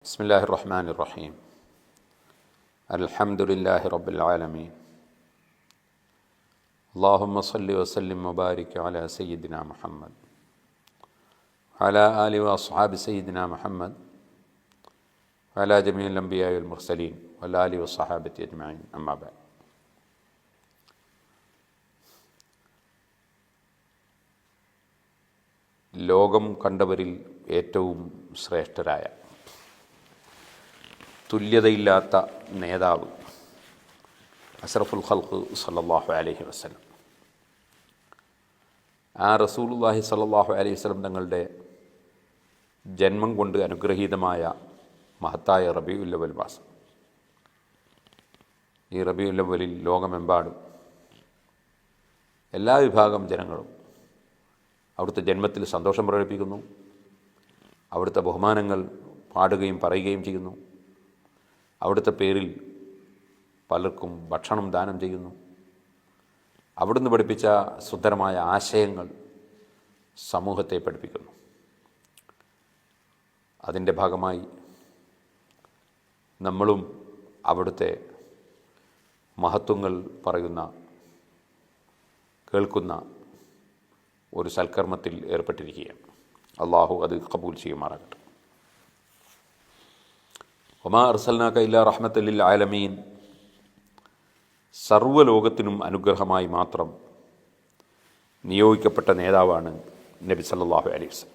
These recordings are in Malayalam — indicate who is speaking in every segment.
Speaker 1: بسم الله الرحمن الرحيم الحمد لله رب العالمين اللهم صل وسلم وبارك على سيدنا محمد وعلى آله وأصحاب سيدنا محمد وعلى جميع الأنبياء والمرسلين وعلى آله والصحابة أجمعين أما بعد ലോകം കണ്ടവരിൽ ഏറ്റവും ശ്രേഷ്ഠരായ തുല്യതയില്ലാത്ത നേതാവ്. അഷറഫുൽ ഖൽഖ് സല്ലാഹു അലഹി വസ്ലം ആ റസൂലുള്ളാഹി സല്ലാഹു അലൈഹി വസ്ലം തങ്ങളുടെ ജന്മം കൊണ്ട് അനുഗ്രഹീതമായ മഹത്തായ റബിയുല്ലവൽ മാസം ഈ റബിയുല്ലവലിൽ ലോകമെമ്പാടും എല്ലാ വിഭാഗം ജനങ്ങളും അവിടുത്തെ ജന്മത്തിൽ സന്തോഷം പ്രകടിപ്പിക്കുന്നു. അവിടുത്തെ ബഹുമാനങ്ങൾ പാടുകയും പറയുകയും ചെയ്യുന്നു. അവിടുത്തെ പേരിൽ പലർക്കും ഭക്ഷണം ദാനം ചെയ്യുന്നു. അവിടുന്ന് പഠിപ്പിച്ച സുന്ദരമായ ആശയങ്ങൾ സമൂഹത്തെ പഠിപ്പിക്കുന്നു. അതിന്റെ ഭാഗമായി നമ്മളും അവിടുത്തെ മഹത്വങ്ങൾ പറയുന്ന കേൾക്കുന്ന ഒരു സൽക്കർമ്മത്തിൽ ഏർപ്പെട്ടിരിക്കുകയാണ്. അള്ളാഹു അത് കബൂൽ ചെയ്യുമാറാകട്ടെ. ഒമാ അർസൽനാക്ക ഇല്ല റഹ്മത്തല്ലിൽ ആലമീൻ. സർവലോകത്തിനും അനുഗ്രഹമായി മാത്രം നിയോഗിക്കപ്പെട്ട നേതാവാണ് നബി സല്ലാഹു അലൈഹി വസ്ലം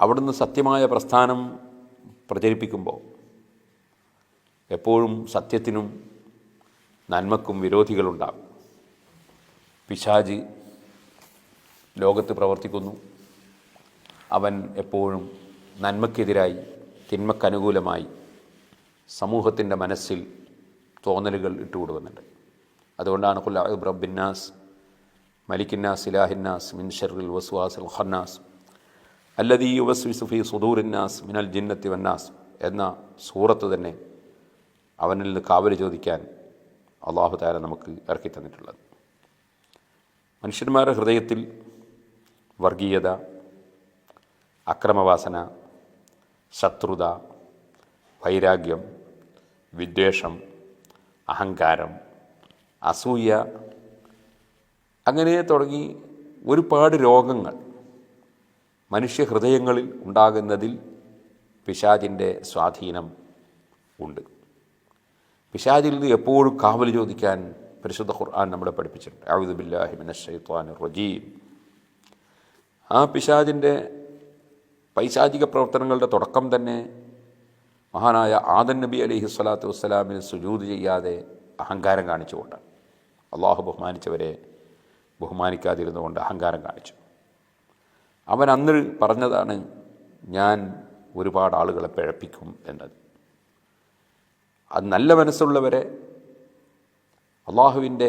Speaker 1: അവിടുന്ന് സത്യമായ പ്രസ്ഥാനം പ്രചരിപ്പിക്കുമ്പോൾ എപ്പോഴും സത്യത്തിനും നന്മക്കും വിരോധികളുണ്ടാകും. പിശാജ് ലോകത്ത് പ്രവർത്തിക്കുന്നു. അവൻ എപ്പോഴും നന്മയ്ക്കെതിരായി തിന്മക്കനുകൂലമായി സമൂഹത്തിന്റെ മനസ്സിൽ തോന്നലുകൾ ഇട്ടുകൊടുക്കുന്നുണ്ട്. അതുകൊണ്ടാണ് ഖുല്ലാബ് റബ്ബിന്നാസ് മലിക്കിന്നാസ് ഇലാഹിന്നാസ് മിൻ ഷെറിൽ വസ്വാസ് ഖന്നാസ് അല്ലദീ യുവസ്വിസുഫി സുദൂറിന്നാസ് മിനൽ ജിന്നത്തി വന്നാസ് എന്ന സൂറത്ത് തന്നെ അവനിൽ നിന്ന് കാവൽ ചോദിക്കാൻ അള്ളാഹു താര നമുക്ക് ഇറക്കി തന്നിട്ടുള്ളത്. മനുഷ്യന്മാരുടെ ഹൃദയത്തിൽ വർഗീയത അക്രമവാസന ശത്രുത വൈരാഗ്യം വിദ്വേഷം അഹങ്കാരം അസൂയ അങ്ങനെ തുടങ്ങി ഒരുപാട് രോഗങ്ങൾ മനുഷ്യ ഹൃദയങ്ങളിൽ ഉണ്ടാകുന്നതിൽ പിശാജിന്റെ സ്വാധീനം ഉണ്ട്. പിശാജിൽ നിന്ന് എപ്പോഴും കാവൽ ചോദിക്കാൻ പരിശുദ്ധ ഖുർആൻ നമ്മളെ പഠിപ്പിച്ചിട്ടുണ്ട്. ഔദുബില്ലാഹി മിനശ്ശൈത്വാൻ റജീം. ആ പിശാജിന്റെ പൈശാചിക പ്രവർത്തനങ്ങളുടെ തുടക്കം തന്നെ മഹാനായ ആദൻ നബി അലൈഹി സ്വലാത്തു വസ്സലാമിന് സുജൂത് ചെയ്യാതെ അഹങ്കാരം കാണിച്ചുകൊണ്ടാണ് അള്ളാഹു ബഹുമാനിച്ചവരെ ബഹുമാനിക്കാതിരുന്നുകൊണ്ട് അഹങ്കാരം കാണിച്ചു. അവൻ അന്ന് പറഞ്ഞതാണ് ഞാൻ ഒരുപാട് ആളുകളെ പിഴപ്പിക്കും എന്നത്. അത് നല്ല മനസ്സുള്ളവരെ അള്ളാഹുവിന്റെ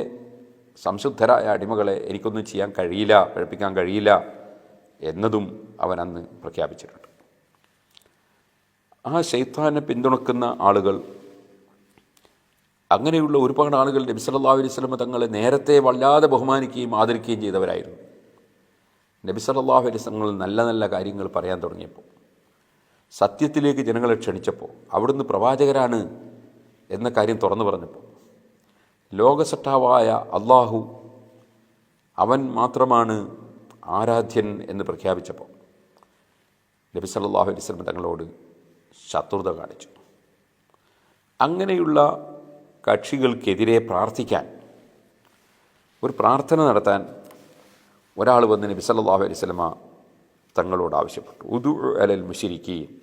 Speaker 1: സംശുദ്ധരായ അടിമകളെ എനിക്കൊന്നും ചെയ്യാൻ കഴിയില്ല പിഴപ്പിക്കാൻ കഴിയില്ല എന്നതും അവൻ അന്ന് പ്രഖ്യാപിച്ചിട്ടുണ്ട്. ആ ശൈത്താനെ പിന്തുണക്കുന്ന ആളുകൾ അങ്ങനെയുള്ള ഒരുപാട് ആളുകൾ നബി സല്ലല്ലാഹു അലൈഹി സ്വലമ തങ്ങളെ നേരത്തെ വല്ലാതെ ബഹുമാനിക്കുകയും ആദരിക്കുകയും ചെയ്തവരായിരുന്നു. നബി സല്ലല്ലാഹു അലൈഹി തങ്ങൾ നല്ല നല്ല കാര്യങ്ങൾ പറയാൻ തുടങ്ങിയപ്പോൾ സത്യത്തിലേക്ക് ജനങ്ങളെ ക്ഷണിച്ചപ്പോൾ അവിടുന്ന് പ്രവാചകരാണ് എന്ന കാര്യം തുറന്നു പറഞ്ഞപ്പോൾ ലോകസട്ടാവായ അള്ളാഹു അവൻ മാത്രമാണ് ആരാധ്യൻ എന്ന് പ്രഖ്യാപിച്ചപ്പോൾ നബി സല്ലാഹു അലൈഹി തങ്ങളോട് ശത്രുത കാണിച്ചു. അങ്ങനെയുള്ള കക്ഷികൾക്കെതിരെ പ്രാർത്ഥിക്കാൻ ഒരു പ്രാർത്ഥന നടത്താൻ ഒരാൾ വന്ന് നബി സല്ലാഹു അലൈഹി തങ്ങളോട് ആവശ്യപ്പെട്ടു. ഉദു അലൽ മുഷിരിക്കി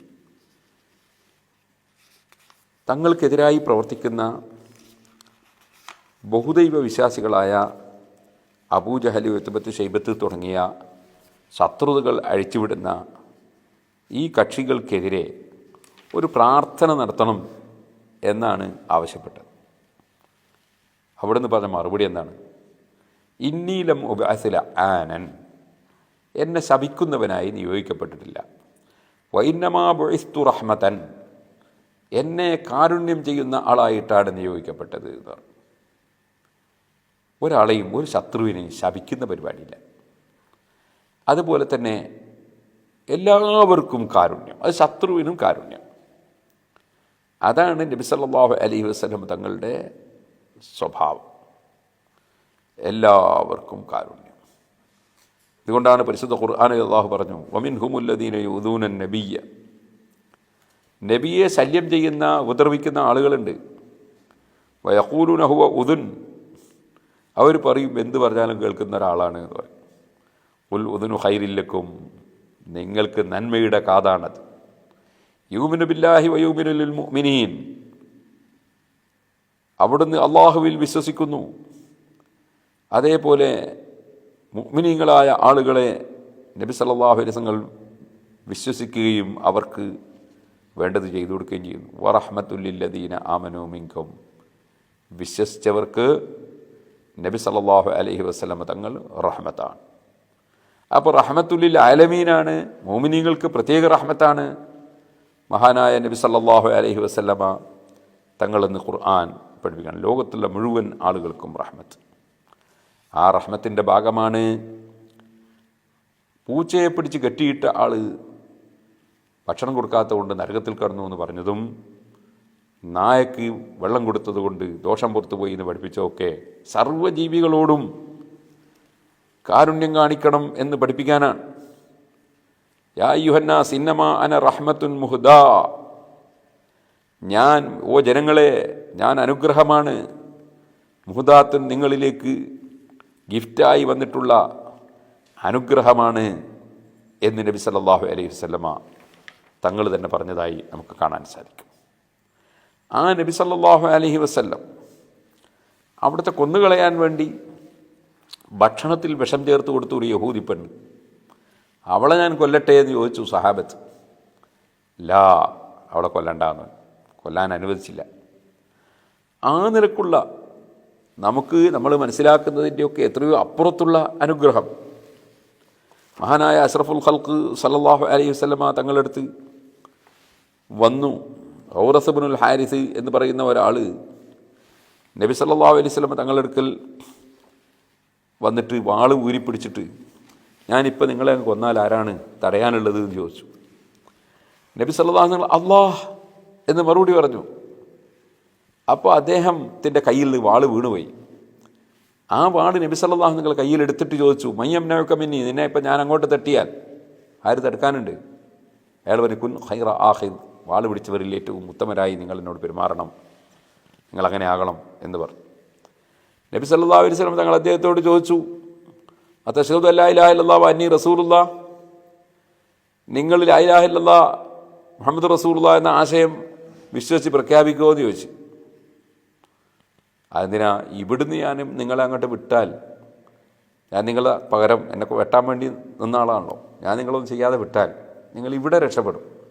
Speaker 1: തങ്ങൾക്കെതിരായി പ്രവർത്തിക്കുന്ന ബഹുദൈവ വിശ്വാസികളായ അബൂജഹലി ഉത്തുബത്ത് ഷെയ്ബത്ത് തുടങ്ങിയ ശത്രുതകൾ അഴിച്ചുവിടുന്ന ഈ കക്ഷികൾക്കെതിരെ ഒരു പ്രാർത്ഥന നടത്തണം എന്നാണ് ആവശ്യപ്പെട്ടത്. അവിടെ നിന്ന് പറഞ്ഞ മറുപടി എന്താണ്? ഇന്നീലം ഉബാസില ആനൻ എന്നെ ശപിക്കുന്നവനായി നിയോഗിക്കപ്പെട്ടിട്ടില്ല. വൈന്നമാ റഹ്മതൻ എന്നെ കാരുണ്യം ചെയ്യുന്ന ആളായിട്ടാണ് നിയോഗിക്കപ്പെട്ടത് എന്ന് പറഞ്ഞു. ഒരാളെയും ഒരു ശത്രുവിനെയും ശപിക്കുന്ന പരിപാടിയില്ല. അതുപോലെ തന്നെ എല്ലാവർക്കും കാരുണ്യം. അത് ശത്രുവിനും കാരുണ്യം. അതാണ് നബി സല്ലല്ലാഹു അലൈഹി വസ്ലം തങ്ങളുടെ സ്വഭാവം. എല്ലാവർക്കും കാരുണ്യം. ഇതുകൊണ്ടാണ് പരിശുദ്ധ ഖുർആൻ അള്ളാഹു പറഞ്ഞു വമിൻ ഹുമുല്ലദീന യുദൂനൻ നബിയ നബിയെ ശല്യം ചെയ്യുന്ന ഉപദ്രവിക്കുന്ന ആളുകളുണ്ട്. വയഹൂലുനഹുവ ഹുവ ഉദുൻ. അവർ പറയും എന്ത് പറഞ്ഞാലും കേൾക്കുന്ന ഒരാളാണ് എന്ന് പറയും. ഉൽ ഉദുനു ഹൈരില്ലക്കും നിങ്ങൾക്ക് നന്മയുടെ കാതാണത്. യൂമിനു ബില്ലാഹി വയൂമിനുൽ മിനീൻ അവിടുന്ന് അള്ളാഹുവിൽ വിശ്വസിക്കുന്നു. അതേപോലെ മുഅ്മിനീങ്ങളായ ആളുകളെ നബി വസല്ലം വിശ്വസിക്കുകയും അവർക്ക് വേണ്ടത് ചെയ്തു കൊടുക്കുകയും ചെയ്യുന്നു. വറഹ്മത്തുല്ലില്ലദീന ആമനോ മിങ്കം വിശ്വസിച്ചവർക്ക് നബി സല്ലല്ലാഹു അലഹി വസ്ലമ തങ്ങൾ റഹ്മത്താണ്. അപ്പോൾ റഹ്മത്തുല്ലിൽ ആലമീനാണ് മോമിനിങ്ങൾക്ക് പ്രത്യേക റഹ്മത്താണ്. മഹാനായ നബി സല്ലാഹു അലഹി വസ്ലമ തങ്ങളെന്ന് ഖുർആൻ പഠിപ്പിക്കണം. ലോകത്തുള്ള മുഴുവൻ ആളുകൾക്കും റഹ്മത്ത്. ആ റഹ്മത്തിന്റെ ഭാഗമാണ് പൂച്ചയെ പിടിച്ച് കെട്ടിയിട്ട ആൾ ഭക്ഷണം കൊടുക്കാത്തതുകൊണ്ട് നരകത്തിൽ കടന്നു എന്ന് പറഞ്ഞതും നായക്ക് വെള്ളം കൊടുത്തതുകൊണ്ട് ദോഷം പുറത്തു പോയി എന്ന് പഠിപ്പിച്ചതൊക്കെ സർവജീവികളോടും കാരുണ്യം കാണിക്കണം എന്ന് പഠിപ്പിക്കാനാണ്. യാ സിന്നമ അന റഹ്മത്തുൻ മുഹുദ. ഞാൻ ഓ ജനങ്ങളെ ഞാൻ അനുഗ്രഹമാണ്. മുഹുദാത്തൻ നിങ്ങളിലേക്ക് ഗിഫ്റ്റായി വന്നിട്ടുള്ള അനുഗ്രഹമാണ് എന്ന് നബി സല്ലാഹു അലൈഹി വസല്ലമ തങ്ങൾ തന്നെ പറഞ്ഞതായി നമുക്ക് കാണാൻ സാധിക്കും. ആ നബി സല്ലാഹു അലഹി വസ്ല്ലം അവിടുത്തെ കൊന്നുകളയാൻ വേണ്ടി ഭക്ഷണത്തിൽ വിഷം ചേർത്ത് കൊടുത്തു ഒരു യഹൂദി പെണ്ണ്. അവളെ ഞാൻ കൊല്ലട്ടെ എന്ന് ചോദിച്ചു സഹാബത്ത്. ലാ അവളെ കൊല്ലണ്ടാന്ന്. കൊല്ലാൻ അനുവദിച്ചില്ല. ആ നിലക്കുള്ള നമുക്ക് നമ്മൾ മനസ്സിലാക്കുന്നതിന്റെയൊക്കെ എത്രയോ അപ്പുറത്തുള്ള അനുഗ്രഹം. മഹാനായ അഷ്റഫുൽ ഖൽക്ക് സല്ലല്ലാഹു അലൈഹി വസല്ലമ തങ്ങളടുത്ത് വന്നു. ഔറസബിനുൽ ഹാരിസ് എന്ന് പറയുന്ന ഒരാൾ നബി സല്ലാ അലൈഹി തങ്ങളുടെ അടുക്കൽ വന്നിട്ട് വാൾ ഊരിപ്പിടിച്ചിട്ട് ഞാനിപ്പോൾ നിങ്ങളെ അങ്ങ് കൊന്നാൽ ആരാണ് തടയാനുള്ളത്? എന്ന് ചോദിച്ചു. നബി സല്ലാ നിങ്ങൾ അള്ളാഹ് എന്ന് മറുപടി പറഞ്ഞു. അപ്പോൾ അദ്ദേഹത്തിന്റെ കയ്യിൽ നിന്ന് വാൾ വീണുപോയി. ആ വാൾ നബി സല്ലല്ലാഹു നിങ്ങൾ കയ്യിൽ എടുത്തിട്ട് ചോദിച്ചു മയ്യം നവക്കമിന്നി നിന്നെ ഇപ്പം ഞാൻ അങ്ങോട്ട് തട്ടിയാൽ ആര് തടുക്കാനുണ്ട്? അയാൾ പറഞ്ഞു കുൻ ഹൈറ ആഹിദ് വാൾ പിടിച്ചവരിൽ ഏറ്റവും ഉത്തമരായി നിങ്ങൾ എന്നോട് പെരുമാറണം. നിങ്ങൾ അങ്ങനെ ആകണം എന്ന് പറഞ്ഞു. നബി സല്ലാ അലൈഹി വസല്ലം തങ്ങൾ അദ്ദേഹത്തോട് ചോദിച്ചു അത്തഷദ് അല്ലാ ഇലാഹ ഇല്ലല്ലാഹു അന്നി റസൂലുള്ള നിങ്ങൾ ലാ മുഹമ്മദ് റസൂലുള്ള എന്ന ആശയം വിശ്വസിച്ച് പ്രഖ്യാപിക്കുമോ? എന്ന് ചോദിച്ചു. അതിനാ ഇവിടുന്ന് ഞാനും നിങ്ങളെ അങ്ങോട്ട് വിട്ടാൽ ഞാൻ നിങ്ങളെ പകരം എന്നെ വെട്ടാൻ വേണ്ടി നിന്ന ആളാണല്ലോ. ഞാൻ നിങ്ങളൊന്നും ചെയ്യാതെ വിട്ടാൽ നിങ്ങൾ ഇവിടെ രക്ഷപ്പെടും.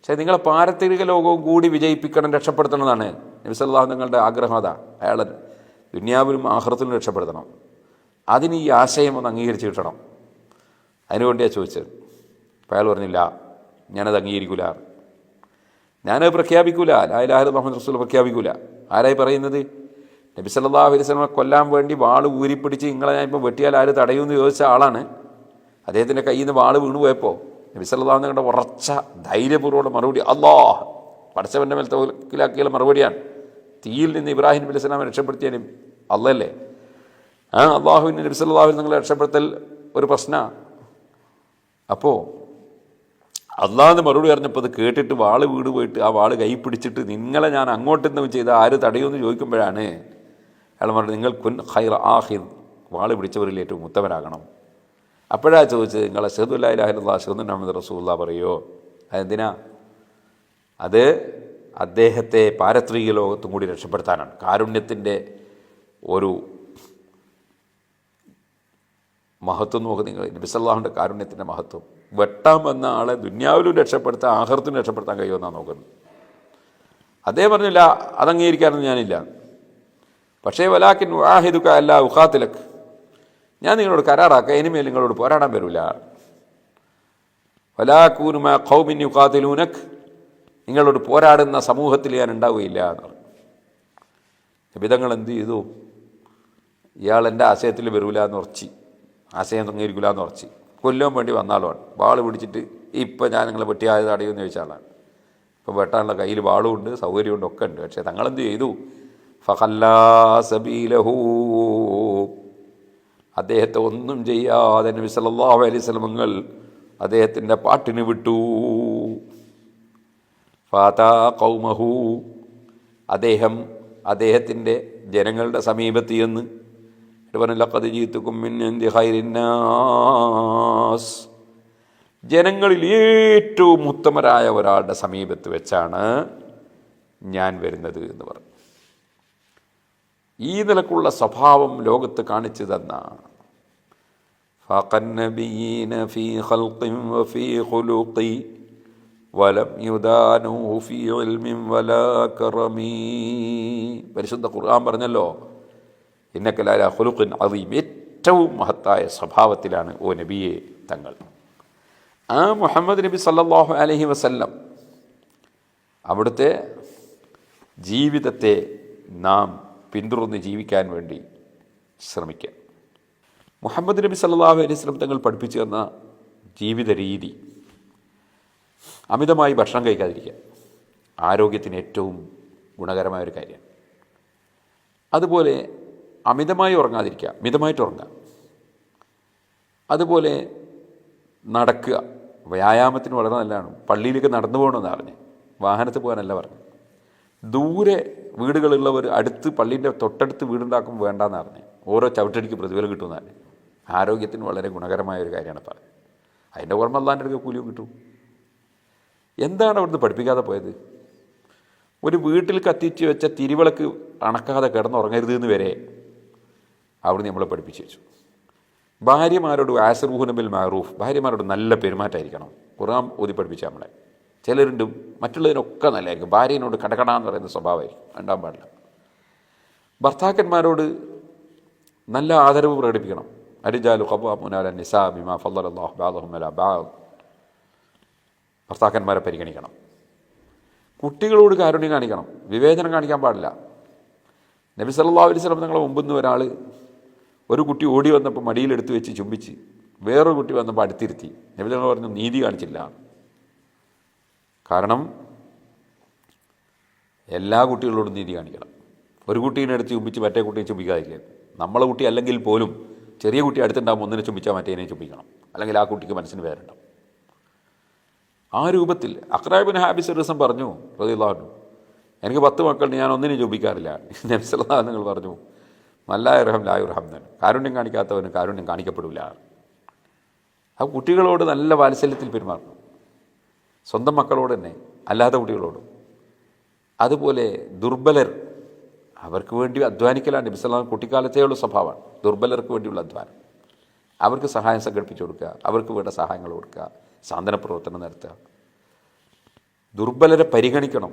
Speaker 1: പക്ഷേ നിങ്ങളെ പാരത്രിക ലോകവും കൂടി വിജയിപ്പിക്കണം രക്ഷപ്പെടുത്തണമെന്നാണ് നബിസല്ലാഹു നിങ്ങളുടെ ആഗ്രഹം. അതാ അയാൾ ദുന്യാവിലും ആഹ്റത്തിലും രക്ഷപ്പെടുത്തണം. അതിന് ഈ ആശയം ഒന്ന് അംഗീകരിച്ച് കിട്ടണം. അതിനുവേണ്ടിയാണ് ചോദിച്ചത്. അപ്പോൾ അയാൾ പറഞ്ഞില്ല ഞാനത് അംഗീകരിക്കൂല. ഞാനത് പ്രഖ്യാപിക്കൂല. ലായിലാഹു മുഹമ്മദ് റസൂൽ പ്രഖ്യാപിക്കൂല. ആരായി പറയുന്നത്? നബി സല്ലാഹു അലൈഹി സ്വലമെ കൊല്ലാൻ വേണ്ടി വാൾ ഊരിപ്പിടിച്ച് നിങ്ങളെ ഞാൻ ഇപ്പോൾ വെട്ടിയാൽ ആര് തടയുമെന്ന് ചോദിച്ച ആളാണ്. അദ്ദേഹത്തിന്റെ കയ്യിൽ നിന്ന് വാൾ വീണു പോയപ്പോൾ നബി സല്ലല്ലാഹു നിങ്ങളുടെ ഉറച്ച ധൈര്യപൂർവമുള്ള മറുപടി അള്ളാ പടച്ചവന്റെ മേൽ തോക്കിലാക്കിയുള്ള മറുപടിയാണ്. തീയിൽ നിന്ന് ഇബ്രാഹിം നബി ഇസ്ലാമെ രക്ഷപ്പെടുത്തിയാലും അല്ലല്ലേ ആ അള്ളാഹുവിന്റെ നബി നിങ്ങളെ രക്ഷപ്പെടുത്തൽ ഒരു പ്രശ്ന. അപ്പോൾ അള്ളാഹ് മറുപടി പറഞ്ഞപ്പോൾ അത് കേട്ടിട്ട് വാൾ വീട് പോയിട്ട് ആ വാൾ കൈ പിടിച്ചിട്ട് നിങ്ങളെ ഞാൻ അങ്ങോട്ട് നിന്ന് ചെയ്ത ആര് തടയുമെന്ന് ചോദിക്കുമ്പോഴാണ് അയാൾ പറഞ്ഞു നിങ്ങൾ കുൻ ഹൈർ ആഹിദ് വാൾ പിടിച്ചവരിൽ ഏറ്റവും ഉത്തമനാകണം അപ്പോഴാ ചോദിച്ചത് നിങ്ങളെ ഷെഹദുല്ലാഹില്ലാ അഷദ് അഹമ്മദ് റസൂല്ല പറയോ? അതെന്തിനാ? അത് അദ്ദേഹത്തെ പാരത്രിക ലോകത്തും കൂടി രക്ഷപ്പെടുത്താനാണ്. കാരുണ്യത്തിന്റെ ഒരു മഹത്വം നോക്ക് നിങ്ങൾ. നബിസല്ലാഹുന്റെ കാരുണ്യത്തിന്റെ മഹത്വം. വെട്ടാൻ വന്ന ആളെ ദുന്യാവിലും രക്ഷപ്പെടുത്താൻ ആഹൃത്തിനും രക്ഷപ്പെടുത്താൻ കഴിയുമെന്നാണ് നോക്കുന്നത്. അദ്ദേഹം പറഞ്ഞില്ല അതംഗീകരിക്കാനൊന്നും ഞാനില്ല. പക്ഷേ വലാക്കിൻ വാഹിദുക്ക അല്ല ഉഖാത്തിലക്ക് ഞാൻ നിങ്ങളോട് കരാറാക്കുക ഇനിമേൽ നിങ്ങളോട് പോരാടാൻ വരില്ല വലാക്കൂനുമ ഖൗമിൻ കാതിലൂനക് നിങ്ങളോട് പോരാടുന്ന സമൂഹത്തിൽ ഞാൻ ഉണ്ടാവുകയില്ല എന്ന് പറഞ്ഞു. വിധങ്ങൾ എന്ത് ചെയ്തു? ഇയാൾ എന്റെ ആശയത്തിൽ വരൂല എന്ന് ഉറച്ചി. ആശയം അംഗീകരിക്കില്ല എന്ന് ഉറച്ചി. കൊല്ലാൻ വേണ്ടി വന്നാളുമാണ് വാൾ പിടിച്ചിട്ട് ഇപ്പം ഞാൻ നിങ്ങളെ വെട്ടിയായത് അടയുമെന്ന് ചോദിച്ച ആളാണ്. ഇപ്പോൾ വെട്ടാനുള്ള കയ്യിൽ വാളുമുണ്ട് സൗകര്യമുണ്ട് ഒക്കെ ഉണ്ട്. പക്ഷേ തങ്ങളെന്ത് ചെയ്തു? ഫഹല്ലാ സബീലഹൂ. അദ്ദേഹത്തെ ഒന്നും ചെയ്യാതെ നബി സല്ലല്ലാഹു അലൈഹി സ്വലമങ്ങൾ അദ്ദേഹത്തിന്റെ പാട്ടിന് വിട്ടു. ഫാതാ കൗമഹു അദ്ദേഹം അദ്ദേഹത്തിന്റെ ജനങ്ങളുടെ സമീപത്ത് ചെന്ന് ലക്കത് ജീത്തുക്കും ഖൈരിന്നാസ് ജനങ്ങളിൽ ഏറ്റവും ഉത്തമരായ ഒരാളുടെ സമീപത്ത് വെച്ചാണ് ഞാൻ വരുന്നത് എന്ന് പറഞ്ഞു. ഈ നിലക്കുള്ള സ്വഭാവം ലോകത്ത് കാണിച്ചു തന്ന. ഫഖന്നബിയീന ഫീ ഖൽഖിൻ വഫീ വലം ഫീ ഇൽമിൻ വലാ കറമീ. പരിശുദ്ധ ഖുർആൻ പറഞ്ഞല്ലോ ഇന്നക്കലാല ഖുലുഖിൻ അദീം. ഏറ്റവും മഹത്തായ സ്വഭാവത്തിലാണ് ഓ നബിയെ തങ്ങൾ. ആ മുഹമ്മദ് നബി സല്ലാഹു അലഹി വസല്ലം അവിടുത്തെ ജീവിതത്തെ നാം പിന്തുടർന്ന് ജീവിക്കാൻ വേണ്ടി ശ്രമിക്കുക മുഹമ്മദ് നബി സല്ലാഹു അലൈഹി വസല്ലം തങ്ങൾ പഠിപ്പിച്ചു തന്ന ജീവിത രീതി അമിതമായി ഭക്ഷണം കഴിക്കാതിരിക്കുക. ആരോഗ്യത്തിന് ഏറ്റവും ഗുണകരമായ ഒരു കാര്യമാണ് അതുപോലെ അമിതമായി ഉറങ്ങാതിരിക്കുക. മിതമായിട്ട് ഉറങ്ങുക. അതുപോലെ നടക്കുക. വ്യായാമത്തിന് വളരെ നല്ലതാണ്. പള്ളിയിലേക്ക് നടന്നു പോകണമെന്ന് പറഞ്ഞ് വാഹനത്തിൽ പോകാനല്ല പറഞ്ഞു ദൂരെ വീടുകളുള്ളവർ അടുത്ത് പള്ളീന്റെ തൊട്ടടുത്ത് വീടുണ്ടാക്കുമ്പോൾ വേണ്ടാന്ന് പറഞ്ഞു. ഓരോ ചവിട്ടടിക്ക് പ്രതിഫലം കിട്ടുമെന്നാണ് ആരോഗ്യത്തിന് വളരെ ഗുണകരമായ ഒരു കാര്യമാണ് പറഞ്ഞത് അതിന്റെ ഓർമ്മ അല്ലാന്റെ അടുക്ക കൂലിയും കിട്ടും. എന്താണ് അവിടുന്ന് പഠിപ്പിക്കാതെ പോയത്? ഒരു വീട്ടിൽ കത്തിച്ച് വെച്ച തിരിവിളക്ക് അണക്കാതെ കിടന്നുറങ്ങരുത് എന്ന് വരെ അവിടുന്ന് നമ്മളെ പഠിപ്പിച്ചു വെച്ചു. ഭാര്യമാരോട് ആസറൂഹുനബിൽ മാറൂഫ് ഭാര്യമാരോട് നല്ല പെരുമാറ്റമായിരിക്കണം. കുറാം ഓതി പഠിപ്പിച്ച നമ്മളെ. ചിലരുണ്ട് മറ്റുള്ളതിനൊക്കെ നല്ലതായിരിക്കും. ഭാര്യനോട് കടകടാന്ന് പറയുന്ന സ്വഭാവമായിരിക്കും ഉണ്ടാൻ പാടില്ല ഭർത്താക്കന്മാരോട് നല്ല ആദരവ് പ്രകടിപ്പിക്കണം. അരിജാലു ഖബാമുനാല നിസാ ബിമാ ഫല്ലാഹു ബാദഹുമല ബാ ഭർത്താക്കന്മാരെ പരിഗണിക്കണം. കുട്ടികളോട് കാരുണ്യം കാണിക്കണം. വിവേചനം കാണിക്കാൻ പാടില്ല. നബി സല്ലാ അലൈഹി സ്വലം തങ്ങളെ മുമ്പിൽ നിന്ന് ഒരാൾ ഒരു കുട്ടി ഓടി വന്നപ്പോൾ മടിയിലെടുത്ത് വെച്ച് ചുംബിച്ച് വേറൊരു കുട്ടി വന്നപ്പോൾ അടുത്തിരുത്തി. നബി തങ്ങൾ പറഞ്ഞു നീതി കാണിച്ചില്ല. കാരണം എല്ലാ കുട്ടികളോടും നീതി കാണിക്കണം. ഒരു കുട്ടീനെ എടുത്ത് ചുംബിച്ച് മറ്റേ കുട്ടിയെ ചുംബിക്കാതില്ല നമ്മളെ കുട്ടി അല്ലെങ്കിൽ പോലും ചെറിയ കുട്ടി അടുത്തുണ്ടാകുമ്പോൾ ഒന്നിനെ ചുംബിച്ചാൽ മറ്റേനെ ചുംബിക്കണം. അല്ലെങ്കിൽ ആ കുട്ടിക്ക് മനസ്സിന് വേറുണ്ടാവും ആ രൂപത്തിൽ അക്രാബിൻ ഹാബിസ് ദിവസം പറഞ്ഞു പ്രതിയുള്ള എനിക്ക് പത്ത് മക്കളുണ്ട് ഞാൻ ഒന്നിനും ചുംബിക്കാറില്ല. നബ്സല്ലാ നിങ്ങൾ പറഞ്ഞു മല്ലായുറഹം ലായുറഹം തന്നെ കാരുണ്യം കാണിക്കാത്തവന് കാരുണ്യം കാണിക്കപ്പെടില്ല ആ കുട്ടികളോട് നല്ല വാത്സല്യത്തിൽ പെരുമാറണം. സ്വന്തം മക്കളോട് തന്നെ അല്ലാത്ത കുട്ടികളോടും. അതുപോലെ ദുർബലർ അവർക്ക് വേണ്ടി അധ്വാനിക്കലാണ് നബിസ്ലാം കുട്ടിക്കാലത്തെയുള്ള സ്വഭാവമാണ് ദുർബലർക്ക് വേണ്ടിയുള്ള അധ്വാനം. അവർക്ക് സഹായം സംഘടിപ്പിച്ചു കൊടുക്കുക അവർക്ക് വേണ്ട സഹായങ്ങൾ കൊടുക്കുക സാന്ത്വന പ്രവർത്തനം നടത്തുക. ദുർബലരെ പരിഗണിക്കണം.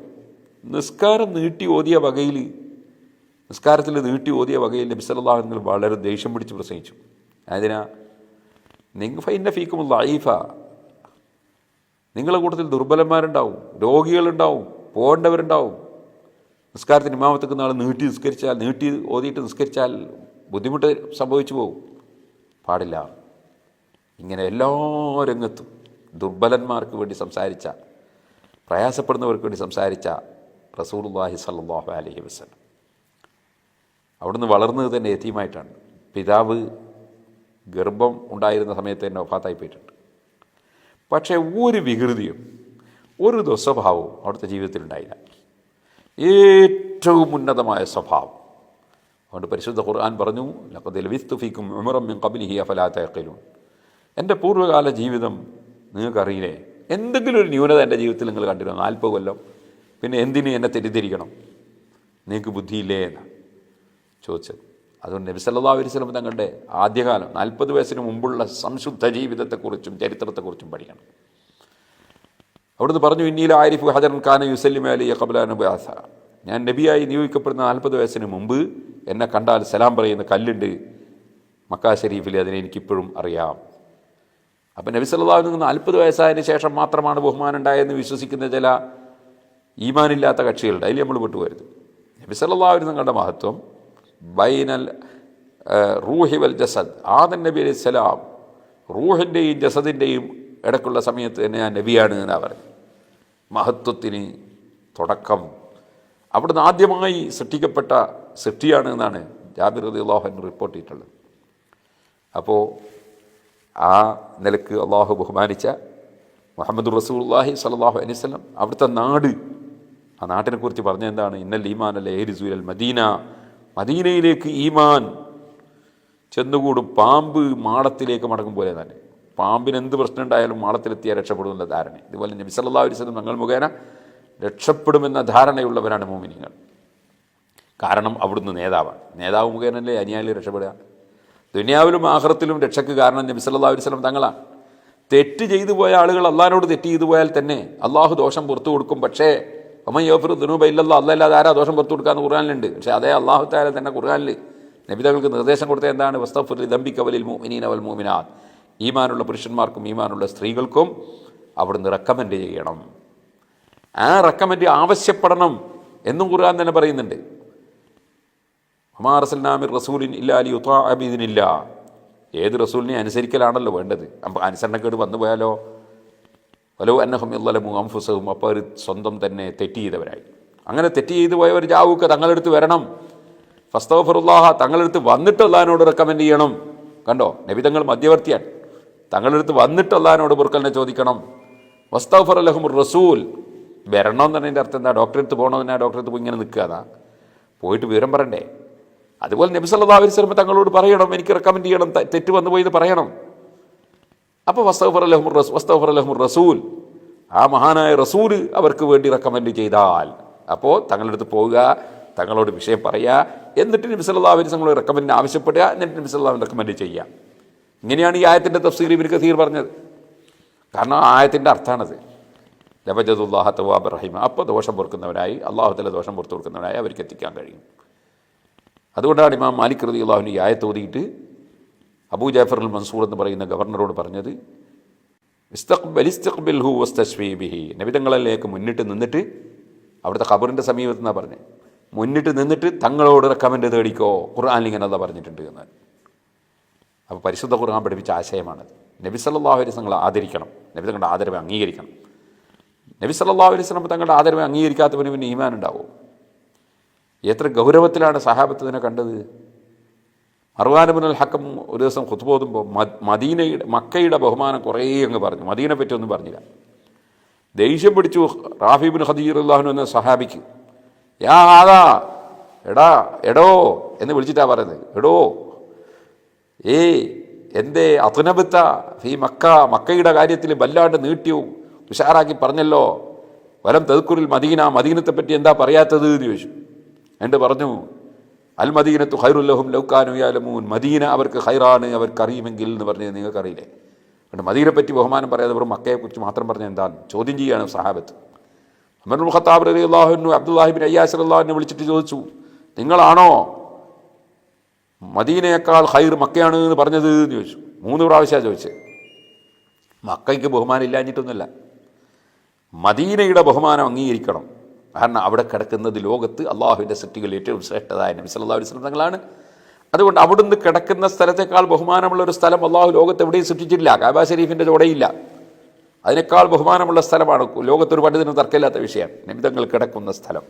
Speaker 1: നിസ്കാരം നീട്ടി ഓതിയ വകയിൽ നിസ്കാരത്തിൽ നീട്ടി ഓതിയ വകയിൽ നബിസല്ലാഹുങ്ങൾ വളരെ ദേഷ്യം പിടിച്ച് പ്രസംഗിച്ചു. അതിനാ നിങ്ങൾ ഫൈന്റെ ഫീക്കും ലൈഫ നിങ്ങളുടെ കൂട്ടത്തിൽ ദുർബലന്മാരുണ്ടാവും രോഗികളുണ്ടാവും പോകേണ്ടവരുണ്ടാവും നിസ്കാരത്തിന് ഇമാമത്തേക്ക് നാൾ നീട്ടി നിസ്കരിച്ചാൽ നീട്ടി ഓതിയിട്ട് നിസ്കരിച്ചാൽ ബുദ്ധിമുട്ട് സംഭവിച്ചു പോകും. പാടില്ല. ഇങ്ങനെ എല്ലാ രംഗത്തും ദുർബലന്മാർക്ക് വേണ്ടി സംസാരിച്ച പ്രയാസപ്പെടുന്നവർക്ക് വേണ്ടി സംസാരിച്ച റസൂലുല്ലാഹി സല്ലാഹു അലഹി വസ്ലം അവിടുന്ന് വളർന്നത് തന്നെ എത്തിയുമായിട്ടാണ് പിതാവ് ഗർഭം ഉണ്ടായിരുന്ന സമയത്ത് തന്നെ ഒഫാത്തായി പോയിട്ടുണ്ട്. പക്ഷേ ഒരു വികൃതിയും ഒരു ദുസ്വഭാവവും അവിടുത്തെ ജീവിതത്തിൽ ഉണ്ടായില്ല. ഏറ്റവും ഉന്നതമായ സ്വഭാവം. അതുകൊണ്ട് പരിശുദ്ധ ഖുർആൻ പറഞ്ഞു ലഖദിൽ വിസ്തുഫിക്കും ഉമറമ്മിൻ കബിലിഹി അഫലാത്തയക്കലും എന്റെ പൂർവകാല ജീവിതം നിങ്ങൾക്കറിയില്ലേ? എന്തെങ്കിലും ഒരു ന്യൂനത എന്റെ ജീവിതത്തിൽ നിങ്ങൾ കണ്ടിരുന്നു? നാൽപ്പത് കൊല്ലം. പിന്നെ എന്തിനു എന്നെ തെറ്റിദ്ധരിക്കണം? നിങ്ങൾക്ക് ബുദ്ധിയില്ലേ എന്നാണ് ചോദിച്ചത്. അതുകൊണ്ട് നബി സല്ലാ അലൈഹി സ്വലം തങ്ങളുടെ ആദ്യകാലം നാൽപ്പത് വയസ്സിന് മുമ്പുള്ള സംശുദ്ധ ജീവിതത്തെക്കുറിച്ചും ചരിത്രത്തെക്കുറിച്ചും പഠിക്കണം. അവിടുന്ന് പറഞ്ഞു ഇന്നീല ആരിഫ് ഹജറൻ ഖാന യുസല്ലിം അലി കബലാനുബാസ ഞാൻ നബിയായി നിയോഗിക്കപ്പെടുന്ന നാൽപ്പത് വയസ്സിന് മുമ്പ് എന്നെ കണ്ടാൽ സലാം പറയുന്ന കല്ലുണ്ട്. മക്കാ ഷെരീഫിൽ അതിനെ എനിക്കിപ്പോഴും അറിയാം. അപ്പം നബി നിന്ന് നാൽപ്പത് വയസ്സായതിനു ശേഷം മാത്രമാണ് ബഹുമാനം ഉണ്ടായതെന്ന് വിശ്വസിക്കുന്ന ചില ഈമാനില്ലാത്ത കക്ഷികളുണ്ട് അതിൽ നമ്മൾ വിട്ടുപോരുത് നബി സല്ലാഹുവിന് നിങ്ങളുടെ മഹത്വം ബൈനൽ റൂഹി വൽ ജസദ്. ആദൻ നബി അലൈഹി സ്വലാം റൂഹിന്റെയും ജസദിന്റെയും ഇടയ്ക്കുള്ള സമയത്ത് തന്നെ ഞാൻ നബിയാണ് എന്നാണ് പറഞ്ഞു മഹത്വത്തിന് തുടക്കം. അവിടുന്ന് ആദ്യമായി സൃഷ്ടിക്കപ്പെട്ട സൃഷ്ടിയാണ് എന്നാണ് ജാബിർ റതി അള്ളാഹുൻ റിപ്പോർട്ട് ചെയ്തിട്ടുള്ളത്. അപ്പോൾ ആ നിലയ്ക്ക് അള്ളാഹു ബഹുമാനിച്ച മുഹമ്മദ് റസൂല്ലാഹി സലാഹു അലൈഹി സ്വലം അവിടുത്തെ നാട് ആ നാട്ടിനെ കുറിച്ച് പറഞ്ഞ എന്താണ്? ഇന്നൽ ഈമാൻ അല്ല ഏരിസൂരൽ മദീന മദീനയിലേക്ക് ഈമാൻ ചെന്നുകൂടും പാമ്പ് മാളത്തിലേക്ക് മടങ്ങും പോലെ തന്നെ. പാമ്പിന് എന്ത് പ്രശ്നം ഉണ്ടായാലും മാളത്തിലെത്തിയാൽ രക്ഷപ്പെടുമെന്ന ധാരണ. ഇതുപോലെ നബി സല്ലാ അലൈഹി തങ്ങൾ മുഖേന രക്ഷപ്പെടുമെന്ന ധാരണയുള്ളവരാണ് മോമിനിങ്ങൾ. കാരണം അവിടുന്ന് നേതാവാണ്. നേതാവ് മുഖേനല്ലേ അനിയാലി രക്ഷപ്പെടുക? ദുനിയാവിലും ആഹ്റത്തിലും രക്ഷയ്ക്ക് കാരണം നബി സല്ലാ അലൈഹി സ്വലം തങ്ങളാണ്. തെറ്റ് ചെയ്തു പോയ ആളുകൾ അള്ളാഹിനോട് തെറ്റ് ചെയ്തു പോയാൽ തന്നെ അള്ളാഹു ദോഷം പുറത്തു കൊടുക്കും. പക്ഷേ അമ്മ യോഫർ ദുനൂബ ഇല്ലല്ലോ അല്ലല്ലാതെ ആരാ ദോഷം പുറത്തു കൊടുക്കാന്ന് ഖുർആാനിലുണ്ട്. പക്ഷേ അതേ അള്ളാഹു താല തന്നെ ഖുർആാനിൽ നബിതകൾക്ക് നിർദ്ദേശം കൊടുത്ത എന്താണ്? വസ്തഫുൽ കവലിൽ മോമിനീൻ അവൽ മോമിനാഥ് ഈമാനുള്ള പുരുഷന്മാർക്കും ഈമാനുള്ള സ്ത്രീകൾക്കും അവിടുന്ന് റെക്കമെൻഡ് ചെയ്യണം. ആ റെക്കമെൻഡ് ആവശ്യപ്പെടണം എന്നും ഖുർആൻ തന്നെ പറയുന്നുണ്ട്. ഹമാറസൽനാമിർ റസൂലിൻ ഇല്ല അലി ഉത്താ അബീദിനില്ല ഏത് റസൂലിനെ അനുസരിക്കലാണല്ലോ വേണ്ടത്. അപ്പം അനുസരണക്കേട് വന്നു പോയാലോ? വലോ അന്നഹം ഇല്ലലമു അംഫുസവും അപ്പോൾ അവർ സ്വന്തം തന്നെ തെറ്റ് ചെയ്തവരായി. അങ്ങനെ തെറ്റ് ചെയ്തു പോയവർ ജാവൂക്ക് തങ്ങളെടുത്ത് വരണം. ഫസ്തഫറുല്ലാഹ തങ്ങളെടുത്ത് വന്നിട്ട് അള്ളഹാനോട് റെക്കമെൻഡ് ചെയ്യണം. കണ്ടോ? നബിതങ്ങൾ മധ്യവർത്തിയാണ്. തങ്ങളെടുത്ത് വന്നിട്ട് അള്ളഹാനോട് ബുർക്കലിനെ ചോദിക്കണം. വസ്തഫർ അലഹും റസൂൽ. വരണം എന്ന് പറഞ്ഞതിന്റെ അർത്ഥം എന്താ? ഡോക്ടറെ അടുത്ത് പോകണമെന്ന് എന്നാ ഡോക്ടറെ അടുത്ത് പോയി ഇങ്ങനെ നിൽക്കുക പോയിട്ട് വിവരം പറയണ്ടേ? അതുപോലെ നബി സല്ലാ അലൈഹി തങ്ങളോട് പറയണം എനിക്ക് റെക്കമെൻഡ് ചെയ്യണം തെറ്റ് വന്നു പോയി എന്ന് പറയണം. അപ്പോൾ വസ്തഫർ അലഹമുർ റസൂ വസ്തഫർ അലഹമുർ റസൂൽ. ആ മഹാനായ റസൂൽ അവർക്ക് വേണ്ടി റെക്കമെൻഡ് ചെയ്താൽ. അപ്പോൾ തങ്ങളുടെ അടുത്ത് പോവുക തങ്ങളോട് വിഷയം പറയുക എന്നിട്ട് നബി സല്ലാ അലൈഹി റെക്കമെൻഡ് ആവശ്യപ്പെടുക എന്നിട്ട് നബി സല്ലാ റെക്കമെൻഡ് ചെയ്യുക. ഇങ്ങനെയാണ് ഈ ആയത്തിന്റെ തഫ്സീർ ഇവർ കസീർ പറഞ്ഞത്. കാരണം ആ ആയത്തിന്റെ അർത്ഥമാണത്. ലബജദുല്ലാഹ തവാബ് റഹീം അപ്പോൾ ദോഷം പൊറുക്കുന്നവരായി അള്ളാഹുത്തല ദോഷം പുറത്തു കൊടുക്കുന്നവരായി അവർക്ക് എത്തിക്കാൻ കഴിയും. അതുകൊണ്ടാണ് ഇമാം മാലിക് റതി അള്ളാഹുവിന് ഈ ആയത്ത് ഓതിയിട്ട് അബൂ ജാഫർ അൽ മൻസൂർ എന്ന് പറയുന്ന ഗവർണറോട് പറഞ്ഞത് നബിതങ്ങളിലേക്ക് മുന്നിട്ട് നിന്നിട്ട് അവിടുത്തെ ഖബറിന്റെ സമീപത്ത് നിന്നാണ് പറഞ്ഞത് മുന്നിട്ട് നിന്നിട്ട് തങ്ങളോട് റെക്കമെൻഡ് തേടിക്കോ? ഖുർആാനിൽ ഇങ്ങനെ അതാ പറഞ്ഞിട്ടുണ്ട് എന്ന്. അപ്പോൾ പരിശുദ്ധ ഖുർആൻ പഠിപ്പിച്ച ആശയമാണത്. നബി സല്ലല്ലാഹു അലൈഹി തങ്ങളെ ആദരിക്കണം. നബി തങ്ങളുടെ ആദരവ് അംഗീകരിക്കണം. നബി സല്ലല്ലാഹു അലൈഹി തങ്ങളുടെ ആദരവ് അംഗീകരിക്കാത്തവന് പിന്നെ ഈമാൻ എത്ര ഗൗരവത്തിലാണ് സഹാബത്ത് ഇതിനെ കണ്ടത്? അറുവാനുബുൽ ഹക്കം ഒരു ദിവസം കുത്തുപോതുമ്പോൾ മദീനയുടെ മക്കയുടെ ബഹുമാനം കുറേ അങ്ങ് പറഞ്ഞു. മദീനെ പറ്റിയൊന്നും പറഞ്ഞില്ല. ദേഷ്യം പിടിച്ചു റാഫിബിൻ ഖദീർ അള്ളാഹുനു എന്ന സഹാബിക്ക്. യാ ആദാ എടാ എടോ എന്ന് വിളിച്ചിട്ടാണ് പറയുന്നത്. എടോ ഏ എന്റെ അതുനബത്ത ഫീ മക്ക മക്കയുടെ കാര്യത്തിൽ വല്ലാണ്ട് നീട്ടിയോ? ഉഷാറാക്കി പറഞ്ഞല്ലോ. വരം തെതുക്കുറിൽ മദീന മദീനത്തെ പറ്റി എന്താ പറയാത്തത് എന്ന് ചോദിച്ചു. എന്നിട്ട് പറഞ്ഞു അൽ മദീനത്തു ഖൈറുല്ലഹും ലൗക്കാനു യാലമൂൻ. മദീന അവർക്ക് ഖൈറാണ് അവർക്ക് അറിയുമെങ്കിൽ എന്ന് പറഞ്ഞത് നിങ്ങൾക്കറിയില്ലേ? അതുകൊണ്ട് മദീനെ പറ്റി ബഹുമാനം പറയാതെ വെറും മക്കയെക്കുറിച്ച് മാത്രം പറഞ്ഞ എന്താണ്? ചോദ്യം ചെയ്യാണ് സഹാബത്ത്. അമരുൽ ഖത്താബ് അലി അള്ളാഹുനു അബ്ദുല്ലാഹിബിൻ അയ്യാസ് അള്ളാഹിനെ വിളിച്ചിട്ട് ചോദിച്ചു നിങ്ങളാണോ മദീനയേക്കാൾ ഹൈർ മക്കയാണ് എന്ന് പറഞ്ഞത്? എന്ന് ചോദിച്ചു. മൂന്ന് പ്രാവശ്യമാണ് ചോദിച്ചത്. മക്കയ്ക്ക് ബഹുമാനം ഇല്ലാഞ്ഞിട്ടൊന്നുമില്ല. മദീനയുടെ ബഹുമാനം അംഗീകരിക്കണം. കാരണം അവിടെ കിടക്കുന്നത് ലോകത്ത് അള്ളാഹുവിന്റെ സൃഷ്ടികൾ ഏറ്റവും ശ്രേഷ്ഠതായ നബി സല്ലല്ലാഹു അലൈഹി തങ്ങളാണ്. അതുകൊണ്ട് അവിടുന്ന് കിടക്കുന്ന സ്ഥലത്തേക്കാൾ ബഹുമാനമുള്ള ഒരു സ്ഥലം അള്ളാഹു ലോകത്ത് എവിടെയും സൃഷ്ടിച്ചിട്ടില്ല. കാബ ഷരീഫിന്റെ ചോടയില്ല. അതിനേക്കാൾ ബഹുമാനമുള്ള സ്ഥലമാണ് ലോകത്തൊരു പണ്ഡിതന് തർക്കമില്ലാത്ത വിഷയം. നിമിതങ്ങൾ കിടക്കുന്ന സ്ഥലം.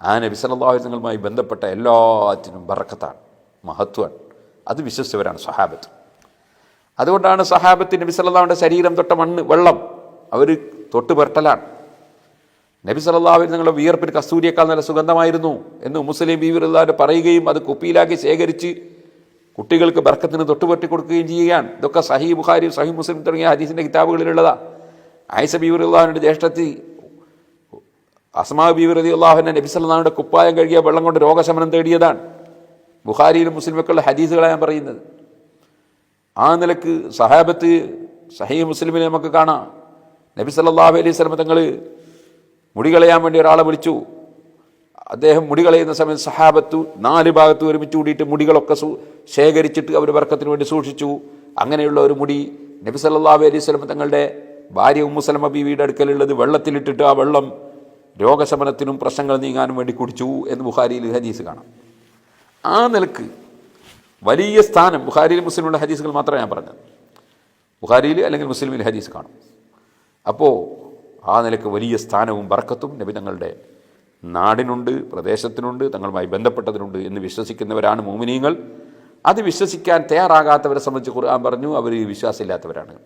Speaker 1: ആ നബി തങ്ങളുമായി ബന്ധപ്പെട്ട എല്ലാറ്റിനും ബറക്കത്താണ് മഹത്വമാണ്. അത് വിശ്വസിച്ചവരാണ് സഹാബത്ത് അതുകൊണ്ടാണ് സഹാബത്ത് നബി ശരീരം തൊട്ട മണ്ണ് വെള്ളം. അവർ തൊട്ട് പുരട്ടലാണ് നബി സല്ലല്ലാഹു നിങ്ങളുടെ വിയർപ്പിന് കസ്തൂരിയേക്കാൾ നല്ല സുഗന്ധമായിരുന്നു എന്ന് മുസ്ലിം ബീവിറുല്ലാന്റെ പറയുകയും അത് കുപ്പിയിലാക്കി ശേഖരിച്ച് കുട്ടികൾക്ക് ബർക്കത്തിന് തൊട്ടുപറ്റി കൊടുക്കുകയും ചെയ്യുകയാണ്. ഇതൊക്കെ സഹി ബുഖാരി സഹി മുസ്ലിം തുടങ്ങിയ ഹദീസിന്റെ കിതാബുകളിലുള്ളതാ. ആയിഷ ബീവിറുല്ലാഹിന്റെ ജ്യേഷ്ഠത്തി അസ്മാ ബീവിറതി അള്ളാഹുവിന്റെ നബി സല്ലല്ലാഹുവിന്റെ കുപ്പായം കഴുകിയ വെള്ളം കൊണ്ട് രോഗശമനം തേടിയതാണ്. ബുഖാരിയിലും മുസ്ലിമൊക്കെയുള്ള ഹദീസുകളാണ് ഞാൻ പറയുന്നത്. ആ നിലയ്ക്ക് സഹാബത്ത് സഹി മുസ്ലിമിനെ നമുക്ക് കാണാം. നബി സല്ലല്ലാഹു അലൈഹി സ്വലമ തങ്ങൾ മുടി കളയാൻ വേണ്ടി ഒരാളെ വിളിച്ചു. അദ്ദേഹം മുടി കളയുന്ന സമയത്ത് സഹാബത്തു നാല് ഭാഗത്ത് ഒരുമിച്ച് കൂടിയിട്ട് മുടികളൊക്കെ ശേഖരിച്ചിട്ട് അവർ വർക്കത്തിന് വേണ്ടി സൂക്ഷിച്ചു. അങ്ങനെയുള്ള ഒരു മുടി നബി സല്ലല്ലാഹു അലൈഹി സ്വലം തങ്ങളുടെ ഭാര്യ ഉമ്മുസലമ ബീവിയുടെ അടുക്കലുള്ളത് വെള്ളത്തിലിട്ടിട്ട് ആ വെള്ളം രോഗശമനത്തിനും പ്രശ്നങ്ങൾ നീങ്ങാനും വേണ്ടി കുടിച്ചു എന്ന് ബുഹാരിയിൽ ഹദീസ് കാണാം. ആ നിലയ്ക്ക് വലിയ സ്ഥാനം ബുഖാരിയിൽ മുസ്ലിമുള്ള ഹദീസുകൾ മാത്രമേ ഞാൻ പറഞ്ഞത്. ബുഹാരിയിൽ അല്ലെങ്കിൽ മുസ്ലിമിൽ ഹദീസ് കാണും. അപ്പോൾ ആ നിലയ്ക്ക് വലിയ സ്ഥാനവും ബർക്കത്തും നബി തങ്ങളുടെ നാടിനുണ്ട് പ്രദേശത്തിനുണ്ട് തങ്ങളുമായി ബന്ധപ്പെട്ടതിനുണ്ട് എന്ന് വിശ്വസിക്കുന്നവരാണ് മോമിനീങ്ങൾ. അത് വിശ്വസിക്കാൻ തയ്യാറാകാത്തവരെ സംബന്ധിച്ച് ഖുർആൻ പറഞ്ഞു അവർ വിശ്വാസമില്ലാത്തവരാണ്.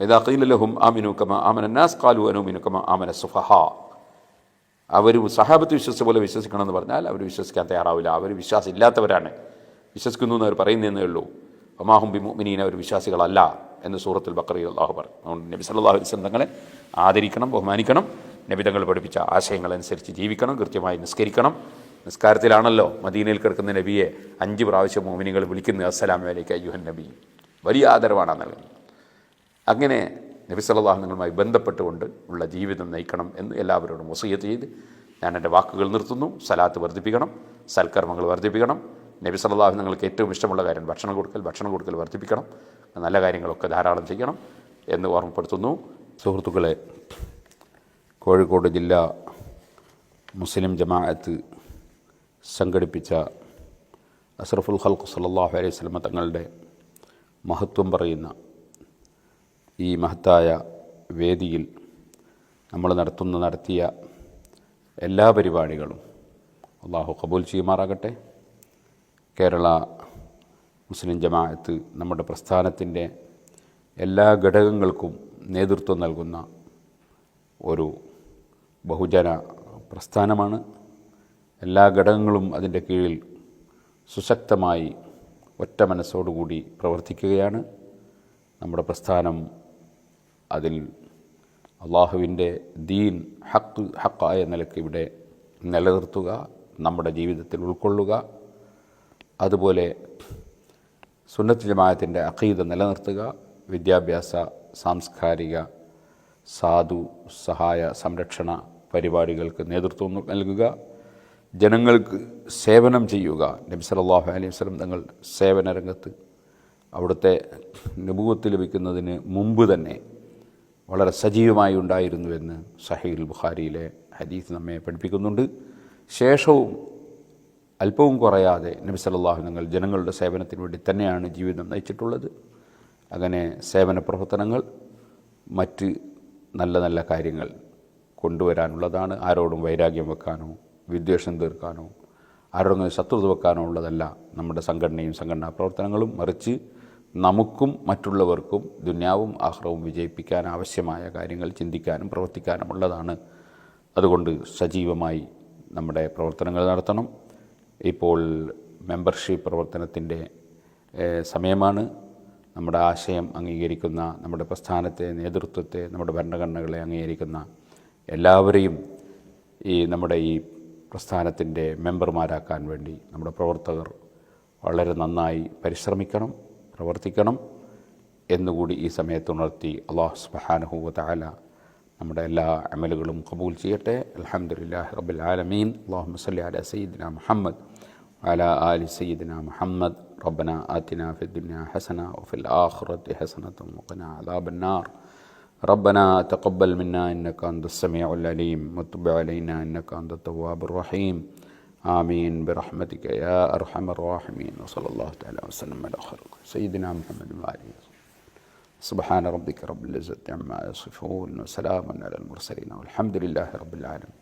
Speaker 1: ഇതാ ആമിനുക്കമ ആമിനു കമ ആമന നാസ് ഖാലു അനുമിനു കമ ആമന സുഫഹ. അവർ സഹാബത്ത് വിശ്വസിച്ച പോലെ വിശ്വസിക്കണമെന്ന് പറഞ്ഞാൽ അവർ വിശ്വസിക്കാൻ തയ്യാറാവില്ല. അവർ വിശ്വാസം ഇല്ലാത്തവരാണ് വിശ്വസിക്കുന്നു എന്ന് അവർ പറയുന്നതെന്നേ ഉള്ളൂ. അമാഹും ബി മുഅ്മിനീന അവർ വിശ്വാസികളല്ല. എന്ന് സൂറത്തുൽ ബക്കറിയിൽ അള്ളാഹു പറഞ്ഞു അതുകൊണ്ട് നബി സല്ലല്ലാഹു അലൈഹി വസല്ലം തങ്ങളെ ആദരിക്കണം ബഹുമാനിക്കണം നബി തങ്ങൾ പഠിപ്പിച്ച ആശയങ്ങളനുസരിച്ച് ജീവിക്കണം കൃത്യമായി നിസ്കരിക്കണം. നിസ്കാരത്തിലാണല്ലോ മദീനയിൽ കിടക്കുന്ന നബിയെ അഞ്ച് പ്രാവശ്യം മോമിനികൾ വിളിക്കുന്നത്. അസ്സലാമു വലൈക്ക് അയ്യുഹൻ നബി. വലിയ ആദരവാണ് നൽകുന്നത് അങ്ങനെ നബി സല്ലല്ലാഹു നിങ്ങളുമായി ബന്ധപ്പെട്ടുകൊണ്ട് ഉള്ള ജീവിതം നയിക്കണം എന്ന് എല്ലാവരോടും വസീയത്ത് ചെയ്ത് ഞാൻ എന്റെ വാക്കുകൾ നിർത്തുന്നു. സലാത്ത് വർദ്ധിപ്പിക്കണം. സൽക്കർമ്മങ്ങൾ വർദ്ധിപ്പിക്കണം. നബി സല്ലല്ലാഹു നിങ്ങൾക്ക് ഏറ്റവും ഇഷ്ടമുള്ള കാര്യം ഭക്ഷണം കൊടുക്കൽ ഭക്ഷണം കൊടുക്കൽ വർദ്ധിപ്പിക്കണം. നല്ല കാര്യങ്ങളൊക്കെ ധാരാളം ചെയ്യണം എന്ന് ഓർമ്മപ്പെടുത്തുന്നു. സുഹൃത്തുക്കളെ കോഴിക്കോട് ജില്ലാ മുസ്ലിം ജമാഅത്ത് സംഘടിപ്പിച്ച അസ്രഫുൽ ഹൽഖ് സല്ലല്ലാഹു അലൈഹി സ്വലമ തങ്ങളുടെ മഹത്വം പറയുന്ന ഈ മഹത്തായ വേദിയിൽ നമ്മൾ നടത്തുന്ന നടത്തിയ എല്ലാ പരിപാടികളും അള്ളാഹു കബൂൽ ചെയ്യുമാറാകട്ടെ. കേരള മുസ്ലിം ജമാഅത്ത് നമ്മുടെ പ്രസ്ഥാനത്തിന്റെ എല്ലാ ഘടകങ്ങൾക്കും നേതൃത്വം നൽകുന്ന ഒരു ബഹുജന പ്രസ്ഥാനമാണ്. എല്ലാ ഘടകങ്ങളും അതിന്റെ കീഴിൽ സുശക്തമായി ഒറ്റ മനസ്സോടുകൂടി പ്രവർത്തിക്കുകയാണ്. നമ്മുടെ പ്രസ്ഥാനം അതിൽ അള്ളാഹുവിന്റെ ദീൻ ഹക്ക് ഹക്കായ നിലയ്ക്ക് ഇവിടെ നിലനിർത്തുക നമ്മുടെ ജീവിതത്തിൽ ഉൾക്കൊള്ളുക. അതുപോലെ സുന്നത്ത് ജമാഅത്തിന്റെ അഖീദ നിലനിർത്തുക വിദ്യാഭ്യാസ സാംസ്കാരിക സാധു സഹായ സംരക്ഷണ പരിപാടികൾക്ക് നേതൃത്വം നൽകുക ജനങ്ങൾക്ക് സേവനം ചെയ്യുക. നബി സല്ലല്ലാഹു അലൈഹി വസല്ലം തങ്ങൾ സേവന രംഗത്ത് അവിടുത്തെ നുപൂവത്ത് ലഭിക്കുന്നതിന് മുമ്പ് തന്നെ വളരെ സജീവമായി ഉണ്ടായിരുന്നുവെന്ന് സഹീൽ ബുഖാരിയിലെ ഹദീസ് നമ്മെ പഠിപ്പിക്കുന്നുണ്ട്. ശേഷവും അല്പവും കുറയാതെ നബി സല്ലല്ലാഹു നിങ്ങൾ ജനങ്ങളുടെ സേവനത്തിന് വേണ്ടി തന്നെയാണ് ജീവിതം നയിച്ചിട്ടുള്ളത്. അങ്ങനെ സേവന പ്രവർത്തനങ്ങൾ മറ്റ് നല്ല നല്ല കാര്യങ്ങൾ കൊണ്ടുവരാനുള്ളതാണ്. ആരോടും വൈരാഗ്യം വെക്കാനോ വിദ്വേഷം തീർക്കാനോ ആരോടും ശത്രുത വെക്കാനോ ഉള്ളതല്ല നമ്മുടെ സംഘടനയും സംഘടനാ പ്രവർത്തനങ്ങളും. മറിച്ച് നമുക്കും മറ്റുള്ളവർക്കും ദുന്യാവും ആഹ്റവും വിജയിപ്പിക്കാൻ ആവശ്യമായ കാര്യങ്ങൾ ചിന്തിക്കാനും പ്രവർത്തിക്കാനും ഉള്ളതാണ്. അതുകൊണ്ട് സജീവമായി നമ്മുടെ പ്രവർത്തനങ്ങൾ നടത്തണം. ഇപ്പോൾ മെമ്പർഷിപ്പ് പ്രവർത്തനത്തിന്റെ സമയമാണ്. നമ്മുടെ ആശയം അംഗീകരിക്കുന്ന നമ്മുടെ പ്രസ്ഥാനത്തെ നേതൃത്വത്തെ നമ്മുടെ ഭരണഘടനകളെ അംഗീകരിക്കുന്ന എല്ലാവരെയും ഈ നമ്മുടെ ഈ പ്രസ്ഥാനത്തിന്റെ മെമ്പർമാരാക്കാൻ വേണ്ടി നമ്മുടെ പ്രവർത്തകർ വളരെ നന്നായി പരിശ്രമിക്കണം പ്രവർത്തിക്കണം എന്നുകൂടി ഈ സമയത്ത് ഉണർത്തി അള്ളാഹു സുബ്ഹാനഹു താല നമ്മുടെ എല്ലാ അമലുകളും കബൂൽ ചെയ്യട്ടെ. അലഹമുല്ലാ റബ്ബിൽ ആലമീൻ. അല്ലാഹുമ്മ സല്ലി അലാ സയ്യിദ്ന മുഹമ്മദ് وعلى آل سيدنا محمد. ربنا آتنا في الدنيا حسنة وفي الآخرة حسنة وقنا عذاب النار. ربنا تقبل منا إنك أنت السميع العليم. وتب علينا إنك أنت التواب الرحيم. آمين. برحمتك يا أرحم الراحمين. وصلى الله تعالى وسلم على خلق سيدنا محمد وآله سبحان ربك رب العزة عما يصفون. وسلام على المرسلين. والحمد لله رب العالمين.